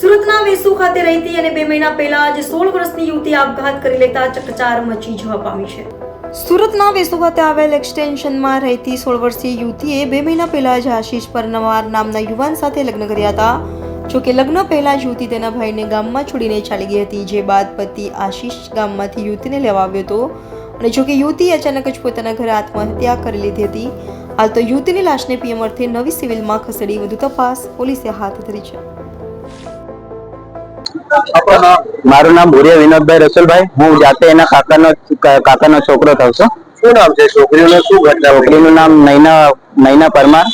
સુરતના વેસુ ખાતે રહેતી અને બે મહિના પહેલા જ સોળ વર્ષની યુવતી આપઘાત કરી લેતા ચકચાર મચી જવા પામી છે. સુરતના વેસુ ખાતે આવેલ એક્સટેન્શનમાં રહેતી સોળ વર્ષીય યુવતીએ બે મહિના પહેલા જ આશીષ પરનવાર નામના યુવાન સાથે લગ્ન કર્યા હતા. જો કે લગ્ન પહેલા જ યુવતી તેના ભાઈને ગામમાં છોડીને ચાલી ગઈ હતી, જે બાદ પતિ આશીષ ગામમાંથી યુવતીને લેવા આવ્યો હતો. અને જો કે યુવતી અચાનક જ પોતાના ઘરે આત્મહત્યા કરી લીધી હતી. હાલ તો યુવતીની લાશને પીએમ અર્થે નવી સિવિલમાં ખસેડી વધુ તપાસ પોલીસે હાથ ધરી છે. મારું નામ ભુરિયા વિનોદભાઈ રસુલભાઈ. હું જાતે એના કાકાનો કાકાનો છોકરો થાવ છું. શું નામ છે? છોકરીનું શું ઘટના છોકરીનું નામ નૈના નૈના પરમાર.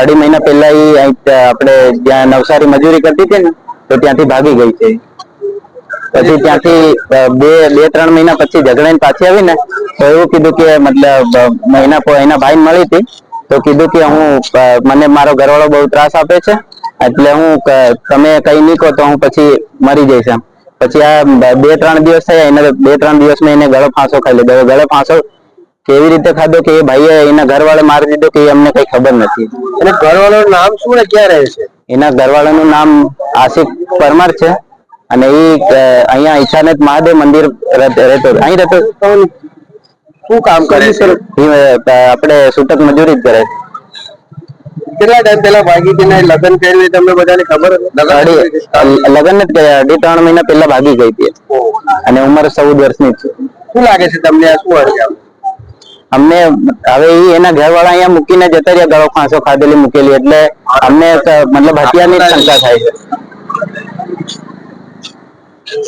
અઢી મહિના પહેલા એ આપણે જ્યાં નવસારી મજૂરી કરતી હતી ને તો ત્યાંથી ભાગી ગઈ છે. પછી ત્યાંથી બે બે ત્રણ મહિના પછી ઝઘડાઈને પાછી આવી ને તો એવું કીધું કે મતલબ એના એના ભાઈ મળી હતી. તો કીધું કે હું મને મારો ઘરવાળો બહુ ત્રાસ આપે છે. એટલે હું તમે કઈ નહીં કહો તો હું પછી મરી જઈશ એમ. પછી આ બે ત્રણ દિવસ થયા એને બે ત્રણ દિવસમાં એને ગળો ફાંસો ખાઈ લીધો. ગળો ફાંસો કેવી રીતે ખાધો કે એ ભાઈએ એના ઘરવાળે મારી દીધો કે અમને કઈ ખબર નથી. અને ઘરવાળાનું નામ શું ને ક્યાં રહે છે? એના ઘરવાળાનું નામ આસિફ પરમાર છે. અને એ અહીંયા ઈચ્છાનંદ મહાદેવ મંદિર રહેતો અહીં રહેતો શું કામ કરે છે? આપણે છૂટક મજૂરી જ કરે. છે. કેટલા ટાઈમ પહેલા ભાગી હતી લગ્ન કર્યું તમને બધાને ખબર લગ્ન અઢી કર્યા. અઢી ત્રણ મહિના પહેલા ભાગી ગઈ હતી અને ઉંમર ચૌદ વર્ષની છે. શું લાગે છે તમને આ શું આમ? અમને હવે એના એના ઘરવાળા અહીંયા મૂકીને જતા રહ્યા ગળો ફાંસો ખાધેલી મૂકેલી. એટલે અમને મતલબ હત્યાની શંકા થાય છે.